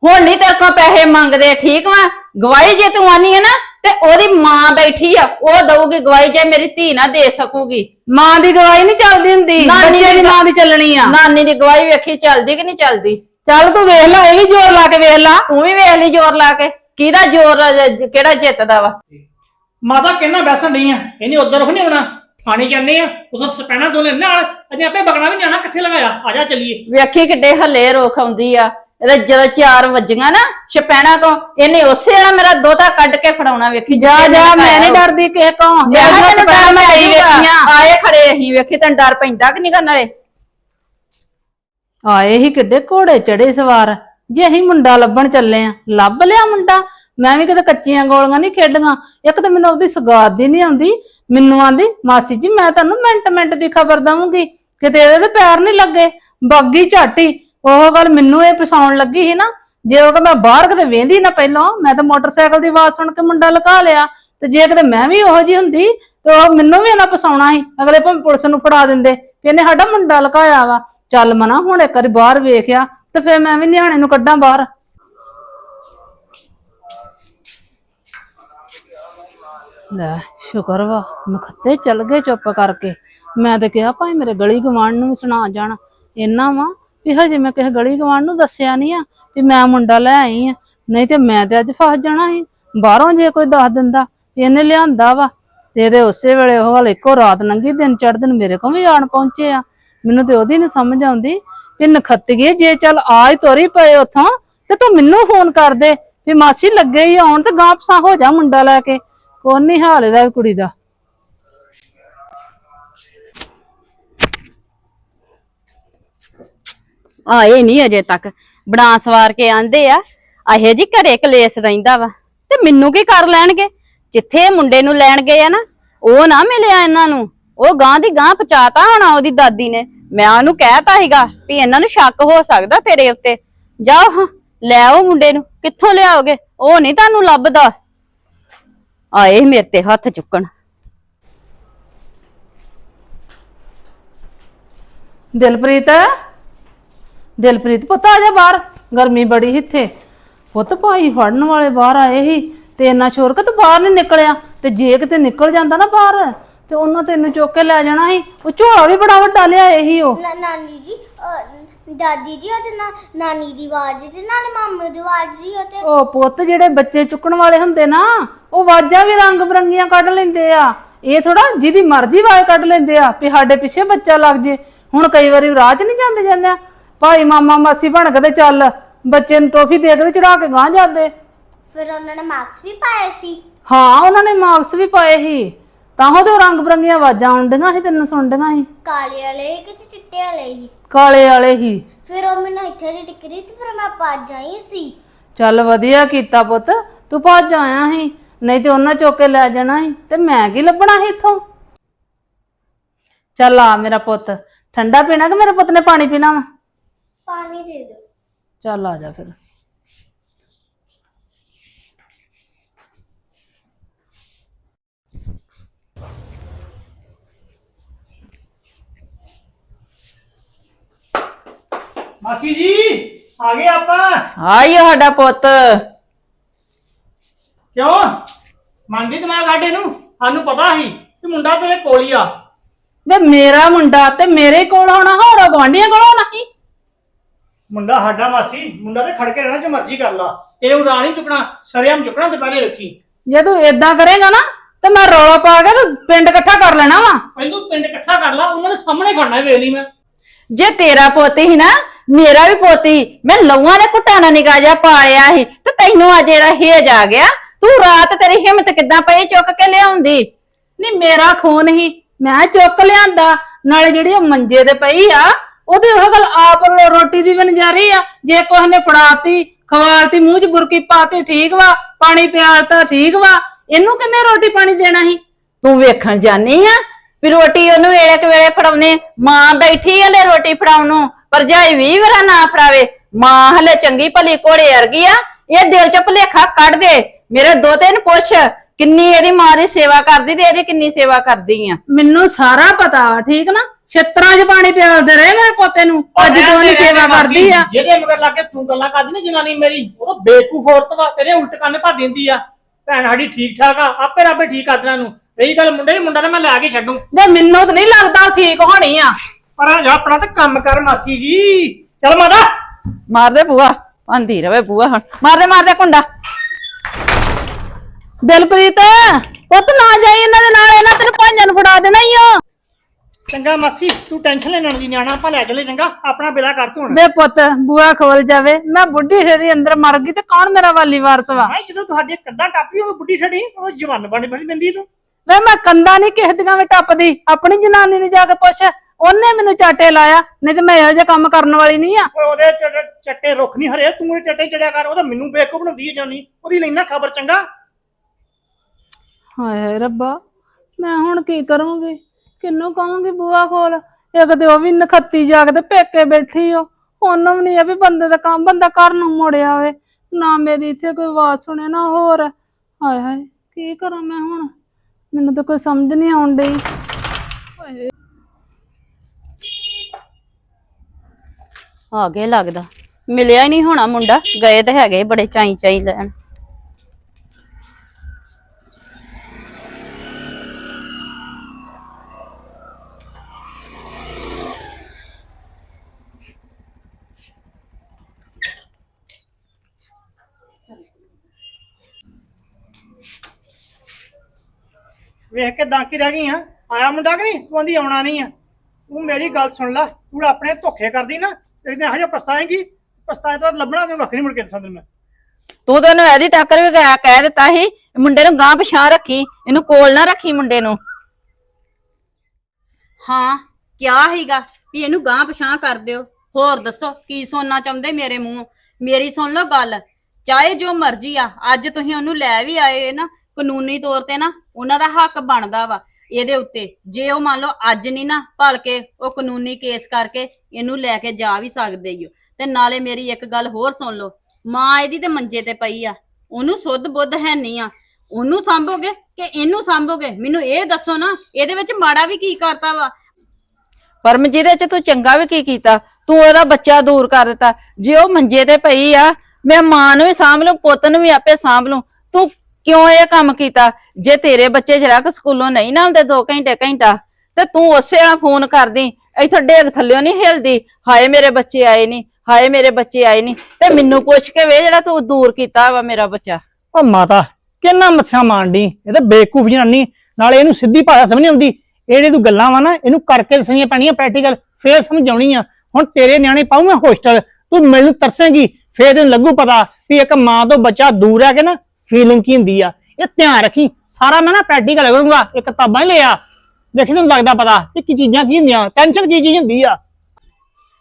ਹੁਣ ਨਹੀਂ ਤੇਰੇ ਕੋਲ ਪੈਸੇ ਮੰਗਦੇ ਠੀਕ ਵਾ? ਗਵਾਹੀ ਜੇ ਤੂੰ ਆਨੀ ਹੈ ਨਾ ਤੇ ਉਹਦੀ ਮਾਂ ਬੈਠੀ ਆ ਉਹ ਦਊਗੀ ਗਵਾਹੀ ਜੇ ਮੇਰੀ ਧੀ ਨਾ ਦੇ ਸਕੂਗੀ। ਮਾਂ ਦੀ ਗਵਾਹੀ ਨਹੀਂ ਚੱਲਦੀ ਹੁੰਦੀ ਨਾਨੀ ਬੱਚੇ ਦੀ ਮਾਂ ਦੀ ਚੱਲਣੀ ਆ। ਨਾਨੀ ਦੀ ਗਵਾਹੀ ਵੇਖੀ ਚੱਲਦੀ ਕਿ ਨਹੀਂ ਚੱਲਦੀ? ਚੱਲ ਤੂੰ ਵੇਖ ਲੈ ਇਹ ਵੀ ਜ਼ੋਰ ਲਾ ਕੇ ਵੇਖ ਲਾ। ਤੂੰ ਵੀ ਵੇਖ ਲਈ ਜ਼ੋਰ ਲਾ ਕੇ। ਕਿਹਦਾ ਜ਼ੋਰ ਕਿਹੜਾ ਜਿੱਤਦਾ ਵਾ? ਮਾਤਾ ਕਿੰਨਾ ਬੈਸਣ ਨਹੀਂ ਆ? ਇਹਨੇ ਉਧਰ ਨਹੀਂ ਆਉਣਾ। ਥਾਣੇ ਜਾਂਦੇ ਆ ਉਦੋਂ ਸਪੈਣਾ ਦੋਲੇ ਨਾਲ ਅਜੇ ਆਪੇ ਬਗਣਾ ਵੀ ਨਹੀਂ ਆਣਾ ਕਿੱਥੇ ਲਗਾਇਆ ਆ ਜਾ ਚੱਲੀਏ। ਵੇਖੀ ਕਿੱਡੇ ਹੱਲੇ ਰੋਖ ਆਉਂਦੀ ਆ। ਇਹਦੇ ਜਦੋਂ ਚਾਰ ਵੱਜੀਆਂ ਨਾ ਛਪੈਣਾ ਕੋ ਇਹਨੇ ਉਸੇ ਵਾਲਾ ਮੇਰਾ ਦੋਤਾ ਕੱਢ ਕੇ ਫੜਾਉਣਾ ਵੇਖੀ ਜਾ ਜਾ ਮੈਂ ਨਹੀਂ ਡਰਦੀ ਕਿਸੇ ਮੈਂ ਵੇਖੀਆਂ ਵੇਖੀਆਂ ਆਏ ਖੜੇ ਅਸੀਂ ਵੇਖੀ ਤੈਨੂੰ ਡਰ ਪੈਂਦਾ ਕਿ ਨਹੀਂ ਕਰਨ ਵਾਲੇ? ਆਏ ਹੀ ਕਿੱਡੇ ਘੋੜੇ ਚੜੇ ਸਵਾਰ। ਜੇ ਅਸੀਂ ਮੁੰਡਾ ਲੱਭਣ ਚੱਲੇ ਆ ਲੱਭ ਲਿਆ ਮੁੰਡਾ। ਮੈਂ ਵੀ ਕਿਤੇ ਕੱਚੀਆਂ ਗੋਲੀਆਂ ਨਹੀਂ ਖੇਡੀਆਂ। ਇੱਕ ਤਾਂ ਮੈਨੂੰ ਉਹਦੀ ਸਗਾਤ ਦੀ ਨਹੀਂ ਆਉਂਦੀ। ਮੈਨੂੰ ਆਂਦੀ ਮਾਸੀ ਜੀ ਮੈਂ ਤੁਹਾਨੂੰ ਮਿੰਟ ਮਿੰਟ ਦੀ ਖਬਰ ਦਵਾਂਗੀ। ਕਿਤੇ ਇਹਦੇ ਪੈਰ ਨਹੀਂ ਲੱਗੇ। ਬਾਗੀ ਝਾਟੀ। ਉਹ ਗੱਲ ਮੈਨੂੰ ਇਹ ਪਸਾਉਣ ਲੱਗੀ ਸੀ ਨਾ, ਜੇ ਉਹ ਕਿ ਮੈਂ ਬਾਹਰ ਕਿਤੇ ਵੇਂਦੀ ਨਾ ਪਹਿਲਾਂ, ਮੈਂ ਤਾਂ ਮੋਟਰਸਾਈਕਲ ਦੀ ਆਵਾਜ਼ ਸੁਣ ਕੇ ਮੁੰਡਾ ਲੁਕਾ ਲਿਆ, ਤੇ ਜੇ ਕਿਤੇ ਮੈਂ ਵੀ ਉਹੋ ਜੀ ਹੁੰਦੀ, ਤੇ ਉਹ ਮੈਨੂੰ ਵੀ ਇਹਨਾਂ ਪਸਾਉਣਾ ਸੀ, ਅਗਲੇ ਭਾਵੇਂ ਪੁਲਿਸ ਨੂੰ ਫੜਾ ਦਿੰਦੇ, ਵੀ ਇਹਨੇ ਸਾਡਾ ਮੁੰਡਾ ਲੁਕਾਇਆ ਵਾ, ਚੱਲ ਮਨਾ ਹੁਣ ਇੱਕ ਵਾਰੀ ਬਾਹਰ ਵੇਖਿਆ, ਤੇ ਫਿਰ ਮੈਂ ਵੀ ਨਿਆਣੇ ਨੂੰ ਕੱਢਾਂ ਬਾਹਰ। ਲੈ, ਸ਼ੁਕਰ ਵਾ, ਨਖੱਤੇ ਚੱਲ ਗਏ ਚੁੱਪ ਕਰਕੇ, ਮੈਂ ਤੇ ਕਿਹਾ ਭਾਈ ਮੇਰੇ ਗਲੀ ਗਵਾਂਢ ਨੂੰ ਵੀ ਸੁਣਾ ਜਾਣ, ਇੰਨਾ ਵਾ ਵੀ ਹਜੇ ਮੈਂ ਕਿਸੇ ਗਲੀ ਗਵਾਂਢ ਨੂੰ ਦੱਸਿਆ ਨਹੀਂ ਆ ਵੀ ਮੈਂ ਮੁੰਡਾ ਲੈ ਆਈ ਆ। ਨਹੀਂ ਤੇ ਮੈਂ ਤੇ ਅੱਜ ਫਸ ਜਾਣਾ ਸੀ। ਬਾਹਰੋਂ ਜੇ ਕੋਈ ਦੱਸ ਦਿੰਦਾ ਵੀ ਇਹਨੇ ਲਿਆਂਦਾ ਵਾ, ਤੇ ਉਸੇ ਵੇਲੇ ਉਹ ਗੱਲ ਇੱਕੋ ਰਾਤ ਲੰਘੀ, ਦਿਨ ਚੜ ਦਿਨ ਮੇਰੇ ਕੋਲ ਵੀ ਆਣ ਪਹੁੰਚੇ ਆ। ਮੈਨੂੰ ਤੇ ਉਹਦੀ ਨਹੀਂ ਸਮਝ ਆਉਂਦੀ ਵੀ ਨਖੱਤੀਏ, ਜੇ ਚੱਲ ਆ ਹੀ ਤੋਰੀ ਪਏ ਉਥੋਂ, ਤੇ ਤੂੰ ਮੈਨੂੰ ਫੋਨ ਕਰ ਦੇ। ਵੀ ਮਾਸੀ ਲੱਗੇ ਹੀ ਆਉਣ ਤੇ ਗਾਂ ਪਸਾ ਹੋ ਜਾ ਮੁੰਡਾ ਲੈ ਕੇ। ਕੋਈ ਨਹੀਂ ਹਾਲ ਇਹਦਾ ਕੁੜੀ ਦਾ। ਆਏ ਨਹੀਂ ਅਜੇ ਤੱਕ। ਬਣਾ ਸਵਾਰ ਕੇ ਆਂਦੇ ਆ ਆਹੇ ਜੀ ਘਰੇ ਕਲੇਸ਼ ਰਹਿੰਦਾ ਵਾ, ਤੇ ਮੈਨੂੰ ਕੀ ਕਰ ਲੈਣਗੇ? ਜਿੱਥੇ ਮੁੰਡੇ ਨੂੰ ਲੈਣ ਗਏ ਆ ਨਾ, ਉਹ ਨਾ ਮਿਲਿਆ ਇਹਨਾਂ ਨੂੰ। ਉਹ ਗਾਂ ਦੀ ਗਾਂ ਪਚਾਤਾ ਹੋਣਾ ਉਹਦੀ ਦਾਦੀ ਨੇ। ਮੈਂ ਉਹਨੂੰ ਕਹਿਤਾ ਸੀਗਾ ਵੀ ਇਹਨਾਂ ਨੂੰ ਸ਼ੱਕ ਹੋ ਸਕਦਾ ਤੇਰੇ ਉੱਤੇ। ਜਾਓ ਹਾਂ, ਲੈ ਆਓ ਮੁੰਡੇ ਨੂੰ, ਕਿੱਥੋਂ ਲਿਆਓਗੇ? ਉਹ ਨਹੀਂ ਤੁਹਾਨੂੰ ਲੱਭਦਾ। ਆਏ ਮੇਰੇ ਤੇ ਹੱਥ ਚੁੱਕਣ। ਦਿਲਪ੍ਰੀਤ? ਦਿਲਪ੍ਰੀਤ ਪੁੱਤ ਆ ਜਾ ਬਾਹਰ ਗਰਮੀ ਬੜੀ ਇੱਥੇ। ਪੁੱਤ ਭਾਈ ਫੜਨ ਵਾਲੇ ਬਾਹਰ ਆਏ ਸੀ ਤੇ ਇੰਨਾ ਸ਼ੋਰ ਕਿ ਤੂੰ ਬਾਹਰ ਨਹੀਂ ਨਿਕਲਿਆ ਤੇ ਜੇ ਕਿਤੇ ਨਿਕਲ ਜਾਂਦਾ ਨਾ ਬਾਹਰ ਤੇ ਉਹਨਾਂ ਤੈਨੂੰ ਚੁੱਕ ਕੇ ਲੈ ਜਾਣਾ ਸੀ। ਉਹ ਝੋਲਾ ਵੀ ਬੜਾ ਵੱਡਾ ਲਿਆਏ ਸੀ ਉਹ। ਨਾ- ਨਾਨੀ ਜੀ ਅਹ, ਦਾਦੀ ਜੀ ਉਹਦੇ ਨਾਲ ਨਾਨੀ ਦੀ ਆਵਾਜ਼ ਤੇ ਨਾਲੇ ਮਾਮੂ ਦੀ ਆਵਾਜ਼ ਸੀ ਉਹ ਤੇ। ਉਹ ਪੁੱਤ ਜਿਹੜੇ ਬੱਚੇ ਚੁੱਕਣ ਵਾਲੇ ਹੁੰਦੇ ਨਾ ਉਹ ਵਾਜਾਂ ਵੀ ਰੰਗ ਬਰੰਗੀਆਂ ਕੱਢ ਲੈਂਦੇ ਆ। ਇਹ ਥੋੜਾ ਜਿਹਦੀ ਮਰਜ਼ੀ ਆਵਾਜ਼ ਕੱਢ ਲੈਂਦੇ ਆ ਵੀ ਸਾਡੇ ਪਿੱਛੇ ਬੱਚਾ ਲੱਗ ਜੇ। ਹੁਣ ਕਈ ਵਾਰੀ ਰਾਹ 'ਚ ਨਹੀਂ ਜਾਂਦੇ ਜਾਂਦੇ ਭਾਈ ਮਾਮਾ ਮਾਸੀ ਬਣ ਕੇ ਤੇ ਚੱਲ ਬੱਚੇ ਨੂੰ ਟੋਫੀ ਦੇ ਕੇ ਚੜਾ ਕੇ ਗਾਂ ਜਾਂਦੇ। ਫਿਰ ਉਹਨਾਂ ਨੇ ਮਾਰਕਸ ਵੀ ਪਾਏ ਸੀ? ਹਾਂ ਉਹਨਾਂ ਨੇ ਮਾਰਕਸ ਵੀ ਪਾਏ ਸੀ। ਤਾਂ ਉਹ ਤੇ ਰੰਗ ਬਰੰਗੀਆਂ ਆਵਾਜ਼ਾਂ ਆਉਂਦੀਆਂ ਸੀ ਤੈਨੂੰ ਸੁਣਦੀਆਂ ਸੀ। ਕਾਲੇ ਵਾਲੇ ਕਿ ਚਿੱਟੇ ਵਾਲੇ ਸੀ? ਕਾਲੇ ਵਾਲੇ ਹੀ ਫਿਰ ਉਹ ਮੈਨੂੰ ਇੱਥੇ ਦੀ ਟਿਕਰੀ ਤੇ ਫਿਰ ਮੈਂ ਭੱਜ ਆਈ ਸੀ। ਚੱਲ ਵਧੀਆ ਕੀਤਾ ਪੁੱਤ ਤੂੰ ਭੱਜ ਆਇਆ ਸੀ ਨਹੀਂ ਤੇ ਉਹਨਾਂ ਚੁੱਕ ਕੇ ਲੈ ਜਾਣਾ ਸੀ ਤੇ ਮੈਂ ਕੀ ਲੱਭਣਾ ਸੀ ਇੱਥੋਂ? ਚੱਲ ਆ ਮੇਰਾ ਪੁੱਤ ਠੰਡਾ ਪੀਣਾ ਕਿ ਮੇਰੇ ਪੁੱਤ ਨੇ ਪਾਣੀ ਪੀਣਾ ਵਾ? ਪਾਣੀ ਦੇ ਦਿਓ। ਚੱਲ ਆ ਜਾ ਫਿਰ। ਮਾਸੀ ਜੀ ਆ ਗਏ ਆਪਾਂ। ਆਈ ਸਾਡਾ ਪੁੱਤ। ਕਿਉਂ? ਮੰਗੀ ਦਿਮਾਗ ਸਾਡੇ ਨੂੰ? ਸਾਨੂੰ ਪਤਾ ਸੀ ਕਿ ਮੁੰਡਾ ਤੇਰੇ ਕੋਲ ਹੀ ਆ। ਵੇ ਮੇਰਾ ਮੁੰਡਾ ਤੇ ਮੇਰੇ ਕੋਲ ਆਉਣਾ ਹੋਰ ਗਵਾਂਢੀਆਂ ਕੋਲ ਆਉਣਾ ਸੀ? ਮੁੰਡਾ ਸਾਡਾ ਮਾਸੀ ਮੁੰਡਾ ਤੇ ਖੜ ਕੇ ਰਹਿਣਾ ਜੋ ਮਰਜ਼ੀ ਕਰ ਲਾ। ਤੇਰੇ ਉਡਾ ਨਹੀਂ ਚੁੱਕਣਾ ਸਰਿਆਮ ਚੁੱਕਣਾ ਦੁਪਹਿਰੇ ਰੱਖੀ। ਜੇ ਤੂੰ ਏਦਾਂ ਕਰੇਗਾ ਨਾ ਤੇ ਮੈਂ ਰੌਲਾ ਪਾ ਕੇ ਤੇ ਪਿੰਡ ਇਕੱਠਾ ਕਰ ਲੈਣਾ ਵਾ। ਪਹਿਲੂ ਪਿੰਡ ਇਕੱਠਾ ਕਰ ਲਾ ਉਹਨਾਂ ਦੇ ਸਾਹਮਣੇ ਖੜਨਾ ਵੇਖ ਲਈ ਮੈਂ। ਜੇ ਤੇਰਾ ਪੋਤੀ ਸੀ ਨਾ ਮੇਰਾ ਵੀ ਪੋਤੀ ਮੈਂ ਲਊਆਂ ਨੇ ਘੁੱਟਾਂ ਨਾਲ ਨਿਗਾਹ ਜਾ ਪਾਲਿਆ ਸੀ ਤੇ ਤੈਨੂੰ ਆ ਜਿਹੜਾ ਹੇਜ ਆ ਗਿਆ। ਤੂੰ ਰਾਤ ਤੇਰੀ ਹਿੰਮਤ ਕਿੱਦਾਂ ਪਈ ਚੁੱਕ ਕੇ ਲਿਆਉਂਦੀ? ਨਹੀਂ ਮੇਰਾ ਖੂਨ ਹੀ ਮੈਂ ਚੁੱਕ ਲਿਆਂਦਾ ਨਾਲੇ ਜਿਹੜੀ ਉਹ ਮੰਜੇ ਤੇ ਪਈ ਆ ਉਹਦੇ ਉਹ ਗੱਲ ਆਪ ਰੋ- ਰੋਟੀ ਦੀ ਵਨਜਾਰੀ ਆ, ਜੇ ਕੋਹ ਨੇ ਫੜਾਤੀ, ਖਵਾਲਤੀ, ਮੂੰਹ 'ਚ ਬੁਰਕੀ ਪਾਤੀ, ਠੀਕ ਵਾ, ਪਾਣੀ ਪਿਆਲਤਾ ਠੀਕ ਵਾ, ਇਹਨੂੰ ਕਿੰਨੇ ਰੋਟੀ ਪਾਣੀ ਦੇਣਾ ਸੀ? ਤੂੰ ਵੇਖਣ ਜਾਨੀ ਆ ਵੀ ਰੋਟੀ ਉਹਨੂੰ ਵੇਲੇ ਕੁ ਵੇਲੇ ਫੜਾਉਨੇ, ਮਾਂ ਬੈਠੀ ਹਲੇ ਰੋਟੀ ਫੜਾਉਣ ਨੂੰ, ਭਰਜਾਈ ਵੀਹ ਵਾਰਾ ਨਾ ਫੜਾਵੇ, ਮਾਂ ਹਲੇ ਚੰਗੀ ਭਲੀ ਘੋੜੇ ਅਰਗੀ ਆ, ਇਹ ਦਿਲ ਚ ਭੁਲੇਖਾ ਕੱਢ ਦੇ, ਮੇਰੇ ਦੋ ਤਿੰਨ ਪੁੱਛ ਕਿੰਨੀ ਇਹਦੀ ਮਾਂ ਦੀ ਸੇਵਾ ਕਰਦੀ ਤੇ ਇਹਦੀ ਕਿੰਨੀ ਸੇਵਾ ਕਰਦੀ ਆ? ਮੈਨੂੰ ਸਾਰਾ ਪਤਾ ਵਾ, ਠੀਕ ਨਾ? ਛਿੱਤਰਾਂ 'ਚ ਪਾਣੀ ਪਿਆਲਦੇ ਰਹੇ ਮੇਰੇ ਪੋਤੇ ਨੂੰ। ਅੱਜ ਤੋਂ ਉਹਨੇ ਸੇਵਾ ਕਰਦੀ ਆ? ਜਿਹਦੇ ਮਗਰ ਲੱਗ ਕੇ ਤੂੰ ਗੱਲਾਂ ਕਰਦੀ ਨਾ ਜਨਾਨੀ ਮੇਰੀ ਉਹ ਤਾਂ ਬੇਕੂਫ ਔਰਤ ਵਾ ਤੇਰੇ ਉਲਟ ਕੰਨ ਭਰ ਦਿੰਦੀ ਆ। ਭੈਣ ਸਾਡੀ ਠੀਕ ਠਾਕ ਆ ਆਪੇ ਰੱਬੇ ਠੀਕ ਕਰ ਦੇਣਾ ਨੂੰ। ਰਹੀ ਗੱਲ ਮੁੰਡੇ ਦੀ ਮੁੰਡਾ ਤਾਂ ਮੈਂ ਲੈ ਕੇ ਛੱਡੂ। ਤੇ ਮੈਨੂੰ ਤਾਂ ਨਹੀਂ ਲੱਗਦਾ ਉਹ ਠੀਕ ਹੋਣੀ ਆ। ਪਰ ਆ ਜਾ ਆਪਣਾ ਤਾਂ ਕੰਮ ਕਰ ਮਾਸੀ ਜੀ। ਚੱਲ ਮਾਤਾ। ਮਾਰ ਦੇ ਬੂਆ ਆਂਦੀ ਰਵੇ ਬੂਆ ਹੁਣ। ਮਾਰ ਦੇ ਮਾਰ ਦੇ ਕੁੰਡਾ। ਦਿਲਪ੍ਰੀਤ ਪੁੱਤ ਨਾ ਜਾਈ ਇਹਨਾਂ ਦੇ ਨਾਲ ਇਹਨਾਂ ਤੇਰੇ ਭਾਂਜਾਂ ਨੂੰ ਫੜਾ ਦੇਣਾ ਹੀ ਆ। ਚੰਗਾ ਮਾਸੀ ਤੂੰ ਟੈਨਸ਼ਨ ਲੈਣ ਦੀ ਨਿਆਣਾ ਆਪਾਂ ਲੈ ਚਲੇ ਚੰਗਾ ਆਪਣਾ ਬਿਲਾ ਕਰ ਤੂੰ ਹੁਣ। ਵੇ ਪੁੱਤ ਬੂਆ ਖੋਲ ਜਾਵੇ ਮੈਂ ਬੁੱਢੀ ਸ਼ੇਰੀ ਅੰਦਰ ਮਰ ਗਈ ਤੇ ਕੌਣ ਮੇਰਾ ਵਾਲੀ ਵਾਰਸ ਵਾ? ਹਾਂ ਜਦੋਂ ਤੁਹਾਡੇ ਕੰਧਾਂ ਟੱਪੀ ਉਹ ਬੁੱਢੀ ਛੜੀ ਉਹ ਜਵਾਨ ਬਣ ਬਣ ਪੈਂਦੀ ਤੂੰ। ਵੇ ਮੈਂ ਕੰਦਾ ਨਹੀਂ ਕਿਸੇ ਦੀਆਂ ਵੀ ਟੱਪਦੀ ਆਪਣੀ ਜਨਾਨੀ ਨੂੰ ਜਾ ਕੇ ਪੁੱਛ ਉਹਨੇ ਮੈਨੂੰ ਚਾਟੇ ਲਾਇਆ ਨਹੀਂ ਤੇ ਮੈਂ ਇਹੋ ਜਿਹਾ ਕੰਮ ਕਰਨ ਵਾਲੀ ਨਹੀਂ ਆ। ਓਏ ਉਹਦੇ ਚੱਟੇ ਰੁੱਖ ਨਹੀਂ ਹਰੇ ਤੂੰ ਇਹ ਚੱਟੇ ਚੜਿਆ ਕਰ ਉਹ ਤਾਂ ਮੈਨੂੰ ਬੇਵਕੂਫ ਬਣਾਉਂਦੀ ਹੈ ਜਾਨੀ ਉਹਦੀ ਲੈਣਾ ਖਬਰ ਚੰਗਾ। ਹਾਏ ਹਾਏ ਰੱਬਾ, ਮੈਂ ਹੁਣ ਕੀ ਕਰੂੰਗੀ? ਕਿੰਨੂੰ ਕਹੂੰਗੀ ਬੂਆ ਕੋਲ ਇੱਕ ਤੇ ਉਹ ਵੀ ਨਖੱਤੀ ਜਾਗਦੇ ਪੇਕੇ ਬੈਠੀ ਓ। ਉਹਨੂੰ ਵੀ ਨਹੀਂ ਆ ਵੀ ਬੰਦੇ ਦਾ ਕੰਮ, ਬੰਦਾ ਘਰ ਨੂੰ ਮੁੜਿਆ ਹੋਵੇ। ਨਾ ਮੇਰੀ ਇੱਥੇ ਕੋਈ ਆਵਾਜ਼ ਸੁਣੇ, ਨਾ ਹੋਰ। ਹਾਏ ਹਾਏ, ਕੀ ਕਰਾਂ ਮੈਂ ਹੁਣ? ਮੈਨੂੰ ਤਾਂ ਕੋਈ ਸਮਝ ਨਹੀਂ ਆਉਣ ਡਈ। ਹਾਏ ਆ ਗਏ ਲੱਗਦਾ। ਮਿਲਿਆ ਹੀ ਨਹੀਂ ਹੋਣਾ ਮੁੰਡਾ। ਗਏ ਤੇ ਹੈਗੇ ਬੜੇ ਚਾਈ ਚਾਈ ਲੈਣ। ਵੇਖ ਕੇ ਦਾਂਕੀ ਰਹਿ ਗਈ ਆ। ਆਇਆ ਮੁੰਡਾ ਕਿ ਨਹੀਂ? ਤੂੰ ਆਂਦੀ ਆਉਣਾ ਨਹੀਂ ਆ। ਤੂੰ ਮੇਰੀ ਗੱਲ ਸੁਣ ਲੈ। ਤੂੰ ਆਪਣੇ ਧੋਖੇ ਕਰਦੀ ਨਾ ਇੱਕ ਦਿਨ ਇਹੋ ਜਿਹਾ ਪਛਤਾਏਂਗੀ ਪਛਤਾਏ ਤੋਂ ਬਾਅਦ ਲੱਭਣਾ ਤੇ ਵੱਖ ਨਹੀਂ ਮੁੜ ਕੇ ਦੱਸਾਂ ਤੈਨੂੰ ਮੈਂ। ਤੂੰ ਤਾਂ ਉਹਨੂੰ ਇਹਦੀ ਟੱਕਰ ਵੀ ਗਿਆ ਕਹਿ ਦਿੱਤਾ ਸੀ ਮੁੰਡੇ ਨੂੰ ਗਾਂ ਪਛਾਣ ਰੱਖੀ ਇਹਨੂੰ ਕੋਲ ਨਾ ਰੱਖੀ ਮੁੰਡੇ ਨੂੰ। ਹਾਂ ਕਿਆ ਹੈਗਾ ਵੀ ਇਹਨੂੰ ਗਾਂ ਪਛਾਣ ਕਰ ਦਿਓ। ਹੋਰ ਦੱਸੋ ਕੀ ਸੁਣਨਾ ਚਾਹੁੰਦੇ ਮੇਰੇ ਮੂੰਹ? ਮੇਰੀ ਸੁਣ ਲਓ ਗੱਲ। ਚਾਹੇ ਜੋ ਮਰਜ਼ੀ ਆ ਅੱਜ ਤੁਸੀਂ ਉਹਨੂੰ ਲੈ ਵੀ ਆਏ ਨਾ ਕਾਨੂੰਨੀ ਤੌਰ ਤੇ ਨਾ ਉਹਨਾਂ ਦਾ ਹੱਕ ਬਣਦਾ ਵਾ ਇਹਦੇ ਉੱਤੇ। ਜੇ ਉਹ ਮੰਨ ਲਓ ਅੱਜ ਨਹੀਂ ਨਾ ਭਲ ਕੇ ਉਹ ਕਾਨੂੰਨੀ ਕੇਸ ਕਰਕੇ ਇਹਨੂੰ ਲੈ ਕੇ ਜਾ ਵੀ ਸਕਦੇ ਈ ਤੇ ਨਾਲੇ ਮੇਰੀ ਇੱਕ ਗੱਲ ਹੋਰ ਸੁਣ ਲਓ, ਮਾਂ ਇਹਦੀ ਤੇ ਮੰਜੇ ਤੇ ਪਈ ਆ, ਉਹਨੂੰ ਸੁੱਧ ਬੁੱਧ ਹੈ ਨਹੀਂ ਆ। ਉਹਨੂੰ ਸੰਭੋਗੇ ਕਿ ਇਹਨੂੰ ਸੰਭੋਗੇ? ਮੈਨੂੰ ਇਹ ਦੱਸੋ ਨਾ, ਇਹਦੇ ਵਿੱਚ ਮਾੜਾ ਵੀ ਕੀ ਕਰਤਾ ਵਾ? ਪਰਮ, ਜਿਹਦੇ ਚ ਤੂੰ ਚੰਗਾ ਵੀ ਕੀ ਕੀਤਾ? ਤੂੰ ਉਹਦਾ ਬੱਚਾ ਦੂਰ ਕਰ ਦਿੱਤਾ। ਜੇ ਉਹ ਮੰਜੇ ਤੇ ਪਈ ਆ, ਮੈਂ ਮਾਂ ਨੂੰ ਵੀ ਸਾਂਭ ਲੂੰ, ਪੁੱਤ ਨੂੰ ਵੀ ਆਪੇ ਸਾਂਭ ਲੂੰ। ਤੂੰ ਕਿਉਂ ਇਹ ਕੰਮ ਕੀਤਾ? ਜੇ ਤੇਰੇ ਬੱਚੇ ਜਰਾ ਕਿ ਸਕੂਲੋਂ ਨਹੀਂ ਨਾ ਹੁੰਦੇ 2 ਘੰਟੇ ਘੰਟਾ, ਤੇ ਤੂੰ ਉਸੇ ਨਾਲ ਫੋਨ ਕਰਦੀ, ਇੱਥੋਂ ਡੇਗ ਥੱਲਿਓ ਨਹੀਂ ਹਿਲਦੀ। ਹਾਏ ਮੇਰੇ ਬੱਚੇ ਆਏ ਨਹੀਂ ਹਾਏ ਮੇਰੇ ਬੱਚੇ ਆਏ ਨਹੀਂ ਤੇ ਮੈਨੂੰ ਪੁੱਛ ਕੇ ਵੇ ਜਿਹੜਾ ਤੂੰ ਦੂਰ ਕੀਤਾ ਵਾ ਮੇਰਾ ਬੱਚਾ। ਉਹ ਮਾਤਾ, ਕਿੰਨਾ ਮੱਥਾ ਮਾਰਦੀ ਇਹ ਤਾਂ ਬੇਵਕੂਫ ਜਨਾਨੀ ਨਾਲੇ ਇਹਨੂੰ ਸਿੱਧੀ ਭਾਸ਼ਾ ਸਮਝ ਨਹੀਂ ਆਉਂਦੀ। ਇਹ ਤੂੰ ਗੱਲਾਂ ਵਾ ਨਾ, ਇਹਨੂੰ ਕਰਕੇ ਦੱਸਣੀਆਂ ਪੈਣੀਆਂ ਪ੍ਰੈਕਟੀਕਲ ਫੇਰ ਸਮਝਾਉਣੀ ਆ। ਹੁਣ ਤੇਰੇ ਨਿਆਣੇ ਪਾਉ ਮੈਂ ਹੋਸਟਲ ਤੂੰ ਮੈਨੂੰ ਤਰਸੇਂਗੀ, ਫੇਰ ਤੈਨੂੰ ਲੱਗੂ ਪਤਾ ਵੀ ਇੱਕ ਮਾਂ ਤੋਂ ਬੱਚਾ ਦੂਰ ਹੈ ਕਿ ਨਾ ਫੀਲਿੰਗ ਕੀ ਹੁੰਦੀ ਆ? ਇਹ ਧਿਆਨ ਰੱਖੀ। ਸਾਰਾ ਮੈਂ ਨਾ ਪ੍ਰੈਕਟੀਕਲ ਕਰੂੰਗਾ। ਇਹ ਕਿਤਾਬਾਂ ਹੀ ਲਿਆ। ਦੇਖੀ ਤੈਨੂੰ ਲੱਗਦਾ ਪਤਾ ਕਿ ਕੀ ਚੀਜ਼ਾਂ ਕੀ ਹੁੰਦੀਆਂ। ਟੈਨਸ਼ਨ ਕੀ ਚੀਜ਼ ਹੁੰਦੀ ਆ?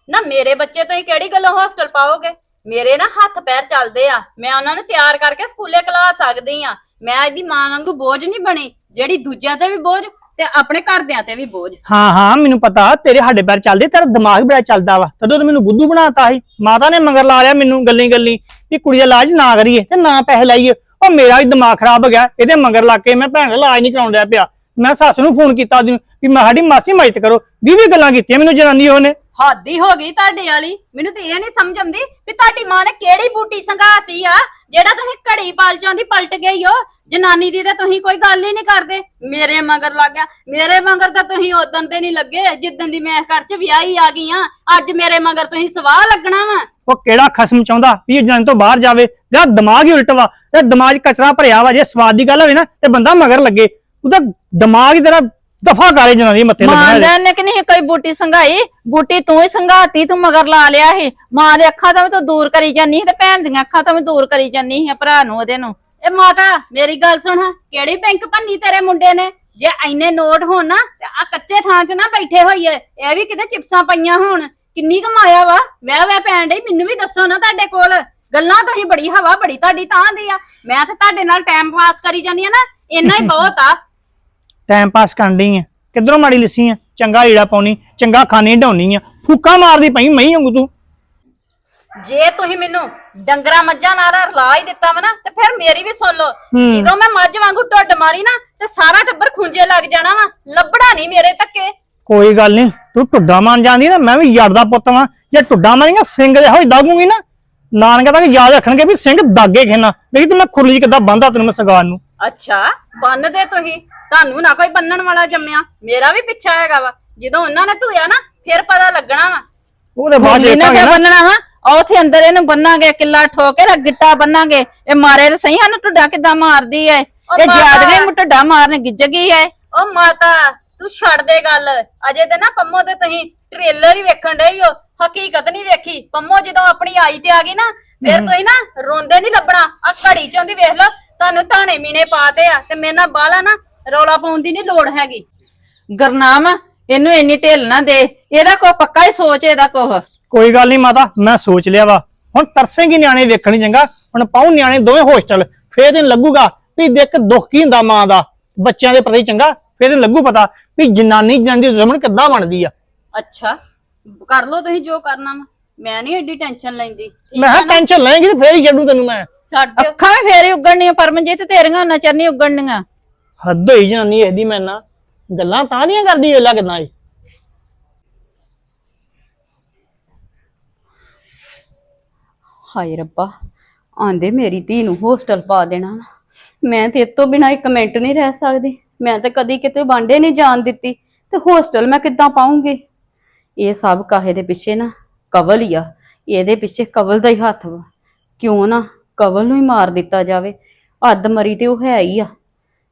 ਨਾ ਮੇਰੇ ਬੱਚੇ ਤੋਂ ਹੀ ਕਿਹੜੀ ਗੱਲੋਂ ਹੋਸਟਲ ਪਾਓਗੇ? ਮੇਰੇ ਨਾ ਹੱਥ ਪੈਰ ਚੱਲਦੇ ਆ। ਮੈਂ ਉਹਨਾਂ ਨੂੰ ਤਿਆਰ ਕਰਕੇ ਸਕੂਲੇ ਕਲਾ ਸਕਦੀ ਆ। ਮੈਂ ਇਹਦੀ ਮਾਂ ਵਾਂਗੂ ਬੋਝ ਨਹੀਂ ਬਣੀ। ਜਿਹੜੀ ਦੂਜਿਆਂ ਤੇ ਵੀ ਬੋਝ ਤੇ ਆਪਣੇ ਘਰਦਿਆਂ ਤੇ ਵੀ ਬੋਝ। ਹਾਂ ਹਾਂ ਮੈਨੂੰ ਪਤਾ। ਤੇਰੇ ਸਾਡੇ ਪੈਰ ਚੱਲਦੇ ਤੇਰਾ ਦਿਮਾਗ ਬੜਾ ਚੱਲਦਾ ਵਾ। ਤਦੋਂ ਤਾਂ ਮੈਨੂੰ ਬੁੱਧੂ ਬਣਾਤਾ ਸੀ। ਮਾਤਾ ਨੇ ਮਗਰ ਲਾ ਲਿਆ ਮੈਨੂੰ ਗੱਲੀ ਗੱਲੀ ਵੀ ਕੁੜੀ ਦਾ ਇਲਾਜ ਨਾ ਕਰੀਏ ਤੇ ਨਾ ਪੈਸੇ ਲਾਈਏ। ਉਹ ਮੇਰਾ ਵੀ ਦਿਮਾਗ ਖਰਾਬ ਹੋ ਗਿਆ, ਇਹਦੇ ਮਗਰ ਲੱਗ ਕੇ ਮੈਂ ਭੈਣ ਦਾ ਇਲਾਜ ਨਹੀਂ ਕਰਾਉਣ ਰਿਹਾ ਪਿਆ। ਮੈਂ ਸੱਸ ਨੂੰ ਫੋਨ ਕੀਤਾ ਉਹਦੀ ਵੀ ਮੈਂ ਸਾਡੀ ਮਾਸੀ ਮਦਦ ਕਰੋ। ਵੀਹ ਵੀਹ ਗੱਲਾਂ ਕੀਤੀਆਂ ਮੈਨੂੰ ਜਨਾਨੀ ਉਹਨੇ। ਹਾਦੀ ਹੋ ਗਈ ਤੁਹਾਡੇ ਵਾਲੀ। ਮੈਨੂੰ ਤੇ ਇਹ ਨਹੀਂ ਸਮਝ ਆਉਂਦੀ ਵੀ ਤੁਹਾਡੀ ਮਾਂ ਨੇ ਕਿਹੜੀ ਬੂਟੀ ਸੰਘਾਤੀ ਆ, ਜਿਹੜਾ ਤੁਸੀਂ ਘੜੀ ਪਲ ਚਾਂਦੀ ਪਲਟ ਗਈ ਹੋ। ਜਨਾਨੀ ਦੀ ਤਾਂ ਤੁਸੀਂ ਕੋਈ ਗੱਲ ਹੀ ਨਹੀਂ ਕਰਦੇ। ਮੇਰੇ ਮਗਰ ਲੱਗ ਗਿਆ। ਮੇਰੇ ਮਗਰ ਤਾਂ ਤੁਸੀਂ ਉਦੋਂ ਤੇ ਨਹੀਂ ਲੱਗੇ। ਜਿੱਦਣ ਦੀ ਮੈਂ ਘਰ 'ਚ ਵਿਆਹੀ ਆ ਗਈ ਆ, ਅੱਜ ਮੇਰੇ ਮਗਰ ਤੁਸੀਂ ਸਵਾਹ ਲੱਗਣਾ ਵਾ। ਉਹ ਕਿਹੜਾ ਖਸਮ ਚਾਹੁੰਦਾ ਵੀ ਇਹ ਜਨਾਨੀ ਤੋਂ ਬਾਹਰ ਜਾਵੇ ਜਿਹੜਾ ਦਿਮਾਗ ਹੀ ਉਲਟ ਵਾ ਤੇ ਦਿਮਾਗ ਕਚਰਾ ਭਰਿਆ ਵਾ ਜੇ ਸਵਾਦ ਦੀ ਗੱਲ ਹੋਵੇ ਨਾ ਤੇ ਬੰਦਾ ਮਗਰ ਲੱਗੇ। ਉਹਦਾ ਦਿਮਾਗ ਹੀ ਤੇਰਾ ਦਫਾ ਕਰੇ ਜਨਾਨੀ ਮੱਥੇ ਲੱਗਣਾ। ਮਾਂ ਨੇ ਕਿ ਨਹੀਂ ਕੋਈ ਬੂਟੀ ਸੰਘਾਈ? ਬੂਟੀ ਤੂੰ ਹੀ ਸੰਘਾਤੀ ਤੂੰ ਮਗਰ ਲਾ ਲਿਆ ਸੀ। ਮਾਂ ਦੇ ਅੱਖਾਂ ਤੋਂ ਵੀ ਤੂੰ ਦੂਰ ਕਰੀ ਜਾਨੀ ਸੀ ਤੇ ਭੈਣ ਦੀਆਂ ਅੱਖਾਂ ਤੋਂ ਵੀ ਦੂਰ ਕਰੀ ਜਾਨੀ ਸੀ ਭਰਾ ਨੂੰ ਉਹਦੇ ਨੂੰ। ਇਹ ਮਾਤਾ ਮੇਰੀ ਗੱਲ ਸੁਣ ਕਿਹੜੀ ਬੈਂਕ ਭੰਨੀ ਤੇਰੇ ਮੁੰਡੇ ਨੇ? ਜੇ ਐਨੇ ਨੋਟ ਹੋਣ ਨਾ ਤੇ ਆ ਕੱਚੇ ਥਾਂ 'ਚ ਨਾ ਬੈਠੇ ਹੋਈਏ ਇਹ ਵੀ ਕਿਤੇ ਚਿਪਸਾਂ ਪਈਆਂ ਹੋਣ। ਕਿੰਨੀ ਕਮਾਇਆ ਵਾ? ਵਹਿ ਵਹਿ ਪੈਣ ਡਈ ਮੈਨੂੰ ਵੀ ਦੱਸੋ ਨਾ ਤੁਹਾਡੇ ਕੋਲ। ਗੱਲਾਂ ਤੁਸੀਂ ਬੜੀ ਹਵਾ ਬੜੀ ਤੁਹਾਡੀ ਤਾਂ ਦੀ ਆ। ਮੈਂ ਤੇ ਤੁਹਾਡੇ ਨਾਲ ਟਾਈਮ ਪਾਸ ਕਰੀ ਜਾਂਦੀ ਆ ਨਾ ਇੰਨਾ ਹੀ ਬਹੁਤ ਆ। ਟਾਈਮ ਪਾਸ ਕਰਨ ਡਈ ਆ। ਕਿੱਧਰੋਂ ਮਾੜੀ ਲਿੱਸੀ ਆ? ਚੰਗਾ ਈੜਾ ਪਾਉਣੀ ਚੰਗਾ ਖਾਣੀ ਢਾਉਣੀ ਆ। ਫੂਕਾ ਮਾਰਦੀ ਪਈ ਮਈ ਵਾਂਗੂ ਤੂੰ। ਜੇ ਤੁਸੀਂ ਮੈਨੂੰ ਡੰਗਰਾ ਮੱਝਾਂ ਨਾਲ ਰਲਾ ਹੀ ਦਿੱਤਾ ਵਾ ਨਾ ਤੇ ਫਿਰ ਮੇਰੀ ਵੀ ਸੁਣ ਲਓ। ਹੂੰ। ਜਦੋਂ ਮੈਂ ਮੱਝ ਵਾਂਗੂ ਢੁੱਡ ਮਾਰੀ ਨਾ ਤੇ ਸਾਰਾ ਟੱਬਰ ਖੁੰਝੇ ਲੱਗ ਜਾਣਾ ਵਾ। ਲੱਭੜਾ ਨਹੀਂ ਮੇਰੇ ਧੱਕੇ। ਕੋਈ ਗੱਲ ਨਹੀਂ ਤੂੰ ਟੁੱਡਾ ਮੰਨ ਜਾਂਦੀ ਨਾ ਮੈਂ ਵੀ ਯਾਰ ਦਾ ਪੁੱਤ ਵਾਂ। ਜੇ ਟੁੱਡਾ ਮਾਰੀਂਗਾ ਸਿੰਘ ਦੇ ਹੋਈ ਦਾਗੂਗੀ ਨਾ ਨਾਨਕਾ ਤੱਕ ਯਾਦ ਰੱਖਣਗੇ ਵੀ ਸਿੰਘ ਦਾਗੇ ਖੇਨਾ। ਨਹੀਂ ਤੇ ਮੈਂ ਖੁਰਲੀ ਕਿੱਦਾਂ ਬੰਦਾ ਤੈਨੂੰ ਮੈਂ ਸਗਾਨ ਨੂੰ? ਅੱਛਾ ਬੰਨਦੇ ਤੁਸੀਂ? ਤੁਹਾਨੂੰ ਨਾ ਕੋਈ ਬੰਨਣ ਵਾਲਾ ਜੰਮਿਆ। ਮੇਰਾ ਵੀ ਪਿੱਛਾ ਹੈਗਾ ਵਾ। ਜਦੋਂ ਉਹਨਾਂ ਨੇ ਧੋਇਆ ਨਾ ਫਿਰ ਪਤਾ ਲੱਗਣਾ ਵਾ। ਉਹਦੇ ਬਾਅਦ ਇਹਨੇ ਦੇਖਾਂਗੇ ਕਿਆ ਬੰਨਣਾ ਵਾ ਆ ਉੱਥੇ ਅੰਦਰ ਇਹਨੂੰ ਬੰਨਾਂਗੇ ਕਿੱਲਾ ਠੋਕੇ ਤੇ ਗਿੱਟਾ ਬੰਨਾਂਗੇ। ਇਹ ਮਾਰੇ ਤੇ ਸਹੀ ਸਾਨੂੰ ਢੁੱਡਾ ਕਿੱਦਾਂ ਮਾਰਦੀ ਐ? ਇਹ। ਯਾਦ ਗਈ ਢੁੱਡਾ ਮਾਰਨ ਗਿੱਜ ਗਈ ਐ। ਉਹ ਮਾਤਾ ਤੂੰ ਛੱਡ ਦੇ ਗੱਲ। ਅਜੇ ਤੇ ਨਾ ਪੰਮੋ ਤੇ ਤੁਸੀਂ ਟ੍ਰੇਲਰ ਹੀ ਵੇਖਣ ਡਏ ਹੋ ਹਕੀਕਤ ਨਹੀਂ ਵੇਖੀ। ਪੰਮੋ ਜਦੋਂ ਆਪਣੀ ਆਈ ਤੇ ਆ ਗਈ ਨਾ ਫਿਰ ਤੁਸੀਂ ਨਾ ਰੋਂਦੇ ਨਹੀਂ ਲੱਭਣਾ। ਆ ਘੜੀ ਚੋਂ ਦੀ ਵੇਖ ਲਓ ਤੁਹਾਨੂੰ ਤਾਣੇ ਮੀਣੇ ਪਾਤੇ ਆ ਤੇ ਮੇਰੇ ਨਾਲ ਬਾਲਾ ਨਾ ਰੌਲਾ ਪਾਉਣ ਦੀ ਨਹੀਂ ਲੋੜ ਹੈਗੀ। ਗਰਨਾਮ ਇਹਨੂੰ ਇੰਨੀ ਢਿੱਲ ਨਾ ਦੇ। ਇਹਦਾ ਕੋ ਪੱਕਾ ਹੀ ਸੋਚ ਇਹਦਾ ਕੋਹ ਕੋਈ ਗੱਲ ਨਹੀਂ ਮਾਤਾ ਮੈਂ ਸੋਚ ਲਿਆ ਵਾ। ਹੁਣ ਤਰਸੇਂਗੀ ਨਿਆਣੇ ਵੇਖਣੀ ਚੰਗਾ ਹੁਣ ਪਾਉ ਨਿਆਣੇ ਦੋਵੇਂ ਹੋਸਟਲ। ਫੇਰ ਦਿਨ ਲੱਗੂਗਾ ਵੀ ਦੇਖ ਦੁੱਖ ਕੀ ਹੁੰਦਾ ਮਾਂ ਦਾ ਬੱਚਿਆਂ ਦੇ ਪ੍ਰਤੀ ਚੰਗਾ। ਫੇਰ ਦਿਨ ਲੱਗੂ ਪਤਾ ਵੀ ਜਨਾਨੀ ਜਨਾਨੀ ਦੀ ਜ਼ਮਨ ਕਿੱਦਾਂ ਬਣਦੀ ਆ। ਅੱਛਾ ਕਰ ਲਓ ਤੁਸੀਂ ਜੋ ਕਰਨਾ ਵਾ। ਮੈਂ ਨਹੀਂ ਐਡੀ ਟੈਨਸ਼ਨ ਲੈਂਦੀ। ਠੀਕ ਮੈਂ ਆ ਕਿਹਾ ਨਾ? ਟੈਨਸ਼ਨ ਲੈਂਗੀ ਤੇ ਫੇਰ ਹੀ ਛੱਡੂ ਤੈਨੂੰ ਮੈਂ। ਛੱਡ ਦਿਓ। ਅੱਖਾਂ ਵੀ ਫੇਰ ਹੀ ਉੱਗਣੀਆਂ ਪਰਮਜੀਤ ਤੇਰੀਆਂ ਉਹਨਾਂ ਚਿਰ ਨਹੀਂ ਉੱਗਣੀਆਂ। ਹੱਦ ਹੋਈ ਜਨਾਨੀ ਇਹਦੀ ਮੈਂ ਨਾ ਗੱਲਾਂ ਤਾਂ ਦੀਆਂ ਕਰਦੀ ਵੇਲਾ ਕਿਦਾਂ ਏ ਹਾਏ ਰੱਬਾ ਆਂਦੇ ਮੇਰੀ ਧੀ ਨੂੰ ਹੋਸਟਲ ਪਾ ਦੇਣਾ ਵਾ। ਮੈਂ ਤੇ ਇਹ ਤੋਂ ਬਿਨਾ ਇੱਕ ਮਿੰਟ ਨਹੀਂ ਰਹਿ ਸਕਦੀ। ਮੈਂ ਤਾਂ ਕਦੀ ਕਿਤੇ ਵਾਂਡੇ ਨਹੀਂ ਜਾਣ ਦਿੱਤੀ। ਤੇ ਹੋਸਟਲ ਮੈਂ ਕਿੱਦਾਂ ਪਾਉਂਗੀ? ਇਹ ਸਭ ਕਾਹੇ ਦੇ ਪਿੱਛੇ ਨਾ? ਕਵਲ ਹੀ ਆ। ਇਹਦੇ ਪਿੱਛੇ ਕਵਲ ਦਾ ਹੀ ਹੱਥ ਵਾ। ਕਿਉਂ ਨਾ ਕਵਲ ਨੂੰ ਹੀ ਮਾਰ ਦਿੱਤਾ ਜਾਵੇ? ਅੱਧ ਮਰੀ ਤੇ ਉਹ ਹੈ ਹੀ ਆ।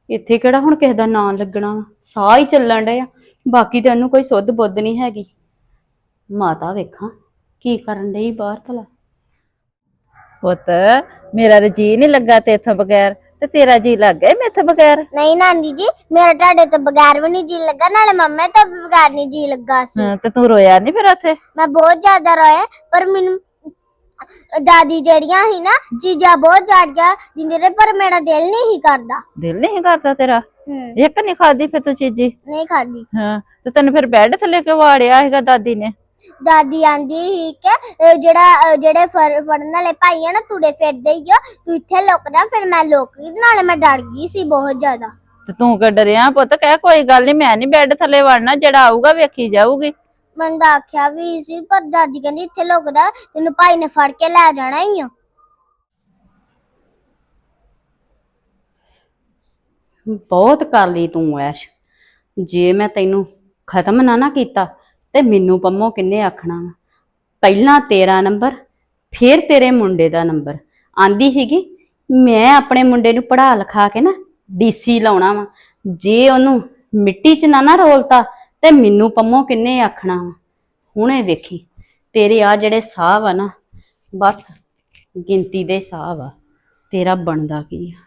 ਇੱਥੇ ਕਿਹੜਾ ਹੁਣ ਕਿਸੇ ਦਾ ਨਾਂ ਲੱਗਣਾ ਵਾ? ਸਾਹ ਹੀ ਚੱਲਣ ਡਿਆ। ਬਾਕੀ ਤੇ ਇਹਨੂੰ ਕੋਈ ਸੁੱਧ ਬੁੱਧ ਨਹੀਂ ਹੈਗੀ। ਮਾਤਾ ਵੇਖਾਂ, ਕੀ ਕਰਨ ਡਈ ਬਾਹਰ ਭਲਾ? ਪੁੱਤ, ਮੇਰਾ ਤੇ ਜੀ ਨਹੀਂ ਲੱਗਾ ਤੇ ਇੱਥੋਂ ਬਗੈਰ। ਤੇ ਤੇਰਾ ਜੀ ਲੱਗ ਗਿਆ ਮੈਥੋਂ ਬਗੈਰ? ਨਹੀਂ ਨਾਨੀ ਜੀ ਮੇਰਾ ਤੁਹਾਡੇ ਤੋਂ ਬਗੈਰ ਵੀ ਨਹੀਂ ਜੀ ਲੱਗਾ ਨਾਲੇ ਮੰਮਾ ਤੋਂ ਵੀ ਬਗੈਰ ਨਹੀਂ ਜੀ ਲੱਗਾ ਸੀ। ਹਾਂ, ਤੇ ਤੂੰ ਰੋਇਆ ਨਹੀਂ ਫਿਰ ਉੱਥੇ? ਮੈਂ ਬਹੁਤ ਜ਼ਿਆਦਾ ਰੋਇਆ ਪਰ ਮੈਨੂੰ ਦਾਦੀ ਜਿਹੜੀਆਂ ਸੀ ਨਾ ਚੀਜ਼ਾਂ ਬਹੁਤ ਜ਼ਿਆਦਾ ਗਿਆ ਜਿੰਦੇ ਦੇ ਪਰ ਮੇਰਾ ਦਿਲ ਨਹੀਂ ਹੀ ਕਰਦਾ। ਦਿਲ ਨਹੀਂ ਕਰਦਾ ਤੇਰਾ? ਹੂੰ। ਇੱਕ ਨਹੀਂ ਖਾਦੀ ਫਿਰ ਤੂੰ ਚੀਜ਼ੀ? ਨਹੀਂ ਖਾਦੀ ਹਾਂ ਤੇ ਤੈਨੂੰ ਫਿਰ ਬੈੱਡ ਥੱਲੇ ਕਿ ਵਾੜਿਆ ਹੈਗਾ ਦਾਦੀ ਨੇ? ਦਾਦੀ ਆਂਦੀ ਸੀ ਕਿ ਜਿਹੜਾ ਜਿਹੜੇ ਫੜ- ਫੜਨ ਵਾਲੇ ਭਾਈ ਆ ਨਾ ਤੁੜੇ ਫਿਰਦੇ ਹੀ ਆ ਤੂੰ ਇੱਥੇ ਲੁਕ ਜਾ ਫਿਰ ਮੈਂ ਲੁਕ ਗਈ ਨਾਲੇ ਮੈਂ ਡਰ ਗਈ ਸੀ ਬਹੁਤ ਜ਼ਿਆਦਾ। ਤੇ ਤੂੰ ਕਿ ਡਰਿਆ ਪੁੱਤ? ਕਹਿ ਕੋਈ ਗੱਲ ਨਹੀਂ ਮੈਂ ਨਹੀਂ ਬੈੱਡ ਥੱਲੇ ਵੜਨਾ ਜਿਹੜਾ ਆਊਗਾ ਵੇਖੀ ਜਾਊਗੀ। ਮੈਂ ਤਾਂ ਆਖਿਆ ਵੀ ਸੀ ਪਰ ਦਾਦੀ ਕਹਿੰਦੀ ਇੱਥੇ ਲੁਕ ਜਾ ਤੈਨੂੰ ਭਾਈ ਨੇ ਫੜ ਕੇ ਲੈ ਜਾਣਾ ਹੀ ਆ ਬਹੁਤ ਕਰ ਲਈ ਤੂੰ ਐਸ਼। ਜੇ ਮੈਂ ਤੈਨੂੰ ਖਤਮ ਨਾ ਨਾ ਕੀਤਾ ਤੇ ਮੈਨੂੰ ਪੰਮੋ ਕਿੰਨੇ ਆਖਣਾ ਵਾ? ਪਹਿਲਾਂ ਤੇਰਾ ਨੰਬਰ, ਫਿਰ ਤੇਰੇ ਮੁੰਡੇ ਦਾ ਨੰਬਰ। ਆਂਦੀ ਸੀਗੀ, ਮੈਂ ਆਪਣੇ ਮੁੰਡੇ ਨੂੰ ਪੜ੍ਹਾ ਲਿਖਾ ਕੇ ਨਾ ਡੀਸੀ ਲਾਉਣਾ ਵਾ। ਜੇ ਉਹਨੂੰ ਮਿੱਟੀ 'ਚ ਨਾ ਨਾ ਰੋਲਤਾ, ਤੇ ਮੈਨੂੰ ਪੰਮੋ ਕਿੰਨੇ ਆਖਣਾ ਵਾ? ਹੁਣੇ ਵੇਖੀ। ਤੇਰੇ ਆ ਜਿਹੜੇ ਸਾਹ ਵਾ ਨਾ, ਬਸ ਗਿਣਤੀ ਦੇ ਸਾਹ ਵਾ। ਤੇਰਾ ਬਣਦਾ ਕੀ ਆ?